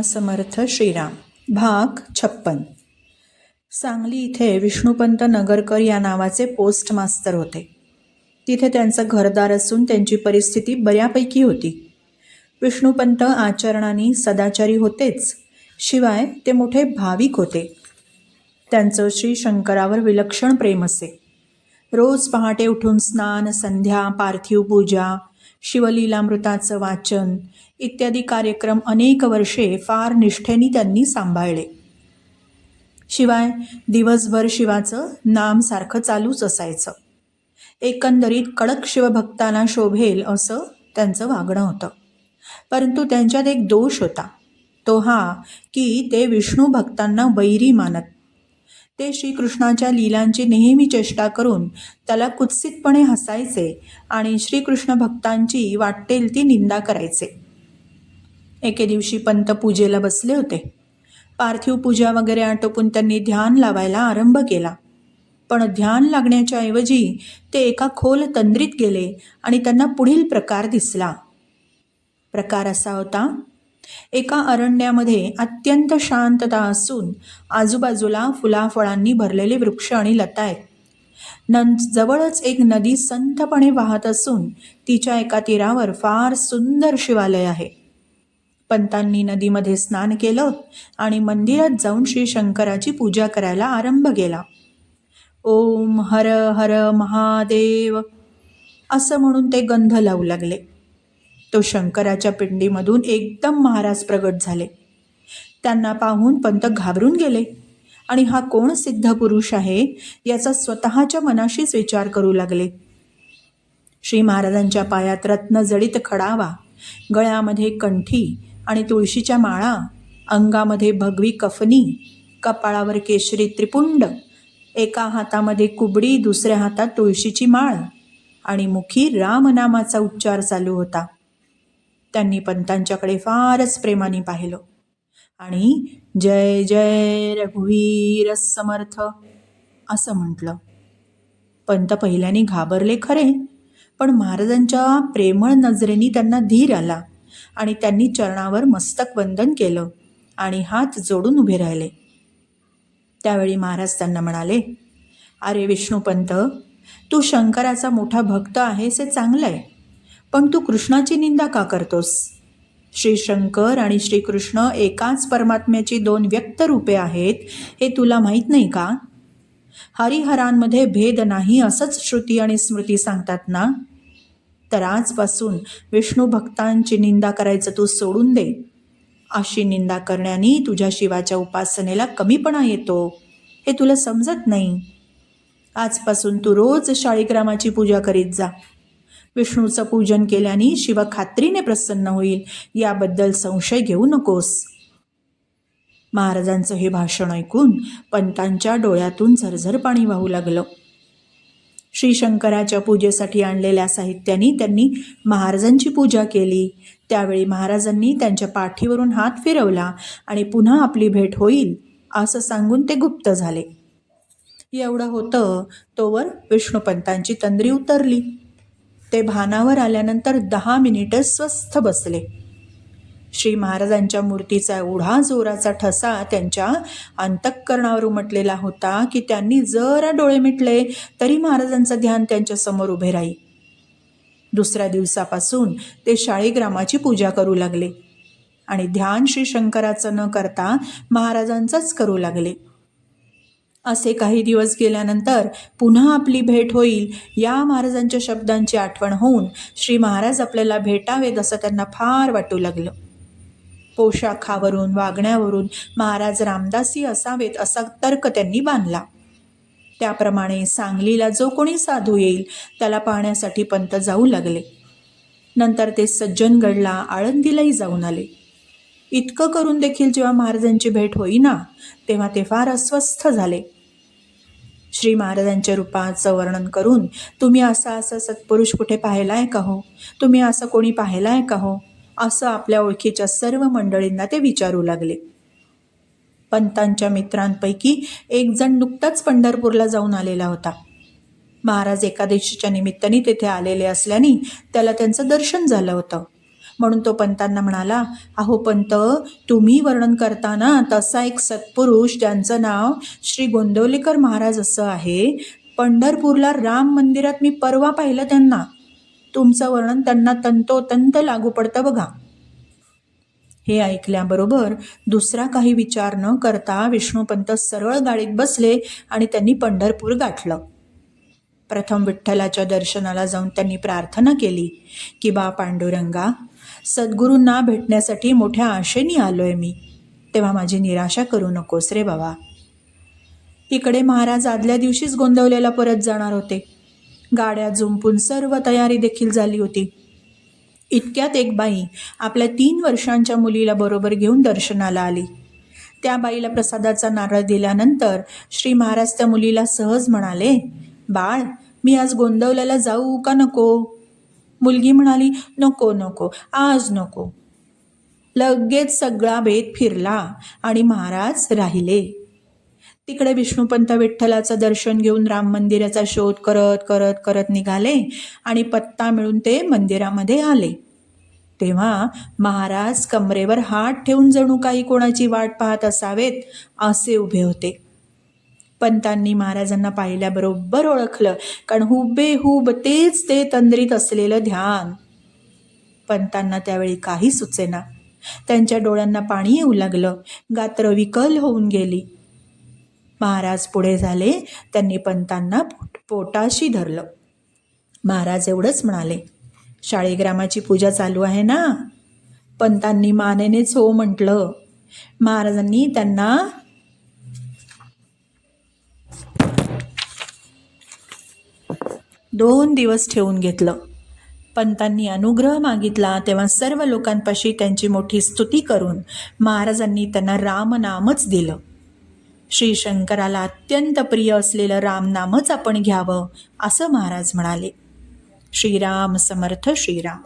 समर्थ श्रीराम. भाग छप्पन. सांगली इथे विष्णुपंत नगरकर या नावाचे पोस्ट मास्तर होते. तिथे त्यांचं घरदार असून त्यांची परिस्थिती बऱ्यापैकी होती. विष्णुपंत आचरणाने सदाचारी होतेच शिवाय ते मोठे भाविक होते. त्यांचं श्री शंकरावर विलक्षण प्रेम असे. रोज पहाटे उठून स्नान संध्या पार्थिव पूजा शिवलीलामृताचं वाचन इत्यादी कार्यक्रम अनेक वर्षे फार निष्ठेने त्यांनी सांभाळले. शिवाय दिवसभर शिवाचं नाम सारखं चालूच असायचं. एकंदरीत कडक शिवभक्तांना शोभेल असं त्यांचं वागणं होतं. परंतु त्यांच्यात एक दोष होता. तो हा की ते विष्णू भक्तांना वैरी मानत ते श्रीकृष्णाच्या लीलांची नेहमी चेष्टा करून त्याला कुत्सितपणे हसायचे आणि श्रीकृष्ण भक्तांची वाटेल ती निंदा करायचे. एके दिवशी पंत पूजेला बसले होते. पार्थिव पूजा वगैरे आटोपून त्यांनी ध्यान लावायला आरंभ केला. पण ध्यान लागण्याच्या ऐवजी ते एका खोल तंद्रीत गेले आणि त्यांना पुढील प्रकार दिसला. प्रकार असा होता एका अरण्यामध्ये अत्यंत शांतता असून आजूबाजूला फुलाफळांनी भरलेले वृक्ष आणि लता आहेत. नं जवळच एक नदी संथपणे वाहत असून तिच्या एका तीरावर फार सुंदर शिवालय आहे. पंतांनी नदीमध्ये स्नान केलं आणि मंदिरात जाऊन श्री शंकराची पूजा करायला आरंभ केला. ओम हर हर महादेव असं म्हणून ते गंध लावू लागले. तो शंकराच्या पिंडीमधून एकदम महाराज प्रगट झाले. त्यांना पाहून पंत घाबरून गेले. आणि हा कोण सिद्ध पुरुष आहे याचा स्वतःच्या मनाशीच विचार करू लागले. श्री महाराजांच्या पायात रत्नजडित खडावा गळ्यामध्ये कंठी आणि तुळशीच्या माळा अंगामध्ये भगवी कफनी कपाळावर केशरी त्रिपुंड एका हातामध्ये कुबडी दुसऱ्या हातात तुळशीची माळ आणि मुखी रामनामाचा उच्चार चालू होता. त्यांनी पंतांच्याकडे फारच प्रेमाने पाहिलं. आणि जय जय रघुवीर समर्थ असं म्हटलं. पंत पहिल्याने घाबरले खरे पण महाराजांच्या प्रेमळ नजरेने त्यांना धीर आला आणि त्यांनी चरणावर मस्तक वंदन केलं आणि हात जोडून उभे राहिले. त्यावेळी महाराज त्यांना म्हणाले अरे विष्णुपंत तू शंकराचा मोठा भक्त आहेस हे चांगलं आहे पण तू कृष्णाची निंदा का करतोस? श्री शंकर आणि श्रीकृष्ण एकाच परमात्म्याची दोन व्यक्त रूपे आहेत हे तुला माहीत नाही का? हरिहरांमध्ये भेद नाही असंच श्रुती आणि स्मृती सांगतात ना? तर आजपासून विष्णू भक्तांची निंदा करायचं तू सोडून दे. अशी निंदा करण्याने तुझ्या शिवाच्या उपासनेला कमीपणा येतो हे तुला समजत नाही. आजपासून तू रोज शाळीग्रामाची पूजा करीत जा. विष्णूचं पूजन केल्याने शिव खात्रीने प्रसन्न होईल याबद्दल संशय घेऊ नकोस. महाराजांचं हे भाषण ऐकून पंतांच्या डोळ्यातून झरझर पाणी वाहू लागलं. श्री शंकराच्या पूजेसाठी आणलेल्या साहित्याने त्यांनी महाराजांची पूजा केली. त्यावेळी महाराजांनी त्यांच्या पाठीवरून हात फिरवला आणि पुन्हा आपली भेट होईल असं सांगून ते गुप्त झाले. एवढं होतं तोवर विष्णुपंतांची तंद्री उतरली. ते भानावर आल्यानंतर दहा मिनिटं स्वस्थ बसले. श्री महाराजांच्या मूर्तीचा एवढा जोराचा ठसा त्यांच्या अंतःकरणावर उमटलेला होता की त्यांनी जरा डोळे मिटले तरी महाराजांचं ध्यान त्यांच्यासमोर उभे राही. दुसऱ्या दिवसापासून ते शाळीग्रामाची पूजा करू लागले आणि ध्यान श्री शंकराचं न करता महाराजांचंच करू लागले. असे काही दिवस गेल्यानंतर पुन्हा आपली भेट होईल या महाराजांच्या शब्दांची आठवण होऊन श्री महाराज आपल्याला भेटावेत असं त्यांना फार वाटू लागलं. पोशाखावरून वागण्यावरून महाराज रामदासी असावेत असा तर्क त्यांनी बांधला. त्याप्रमाणे सांगलीला जो कोणी साधू येईल त्याला पाहण्यासाठी पंत जाऊ लागले. नंतर ते सज्जनगडला आळंदीलाही जाऊन आले. इतकं करून देखील जेव्हा महाराजांची भेट होईना तेव्हा ते फार अस्वस्थ झाले. श्री महाराजांच्या रूपाचं वर्णन करून तुम्ही असा असं सत्पुरुष कुठे पाहिलाय का हो? तुम्ही असं कोणी पाहिलाय का हो? असं आपल्या ओळखीच्या सर्व मंडळींना ते विचारू लागले. पंतांच्या मित्रांपैकी एक जण नुकताच पंढरपूरला जाऊन आलेला होता. महाराज एकादशीच्या निमित्ताने तेथे आलेले असल्याने त्याला त्यांचं दर्शन झालं होतं. म्हणून तो पंतांना म्हणाला अहो पंत तुम्ही वर्णन करताना तसा एक सत्पुरुष ज्यांचं नाव श्री गोंदवलेकर महाराज असं आहे पंढरपूरला राम मंदिरात मी परवा पाहिलं त्यांना. तुमचं वर्णन त्यांना तंतोतंत लागू पडतं बघा. हे ऐकल्याबरोबर दुसरा काही विचार न करता विष्णुपंत सरळ गाडीत बसले आणि त्यांनी पंढरपूर गाठलं. प्रथम विठ्ठलाच्या दर्शनाला जाऊन त्यांनी प्रार्थना केली की बा पांडुरंगा सद्गुरूंना भेटण्यासाठी मोठ्या आशेने आहे मी. तेव्हा माझी निराशा करू नकोस रे बाबा. इकडे महाराज आदल्या दिवशीच गोंदवलेला परत जाणार होते. गाड्या जुंपून सर्व तयारी देखील झाली होती. इतक्यात एक बाई आपल्या तीन वर्षांच्या मुलीला बरोबर घेऊन दर्शनाला आली. त्या बाईला प्रसादाचा नारळ दिल्यानंतर श्री महाराज त्या मुलीला सहज म्हणाले बाळ मी आज गोंदवल्याला जाऊ का नको? मुलगी म्हणाली नको नको आज नको. लगेच सगळा बेत फिरला आणि महाराज राहिले. तिकडे विष्णुपंत विठ्ठलाचं दर्शन घेऊन राम मंदिराचा शोध करत करत करत निघाले आणि पत्ता मिळून ते मंदिरामध्ये आले. तेव्हा महाराज कमरेवर हात ठेवून जणू काही कोणाची वाट पाहत असावेत असे उभे होते. पंतांनी महाराजांना पाहिल्याबरोबर ओळखलं. कारण हुबेहूब तेच ते तंद्रीत असलेलं ध्यान. पंतांना त्यावेळी काही सुचेना त्यांच्या डोळ्यांना पाणी येऊ लागलं. गात्र विकल होऊन गेली. महाराज पुढे झाले. त्यांनी पंतांना पोट पोटाशी धरलं. महाराज एवढंच म्हणाले शाळेग्रामाची पूजा चालू आहे ना? पंतांनी मानेनेच हो म्हटलं. महाराजांनी त्यांना दोन दिवस ठेवून घेतलं. पंतांनी अनुग्रह मागितला तेव्हा सर्व लोकांपाशी त्यांची मोठी स्तुती करून महाराजांनी त्यांना रामनामच दिलं. श्री शंकराला अत्यंत प्रिय असलेलं रामनामच आपण घ्यावं असं महाराज म्हणाले. श्रीराम समर्थ श्रीराम.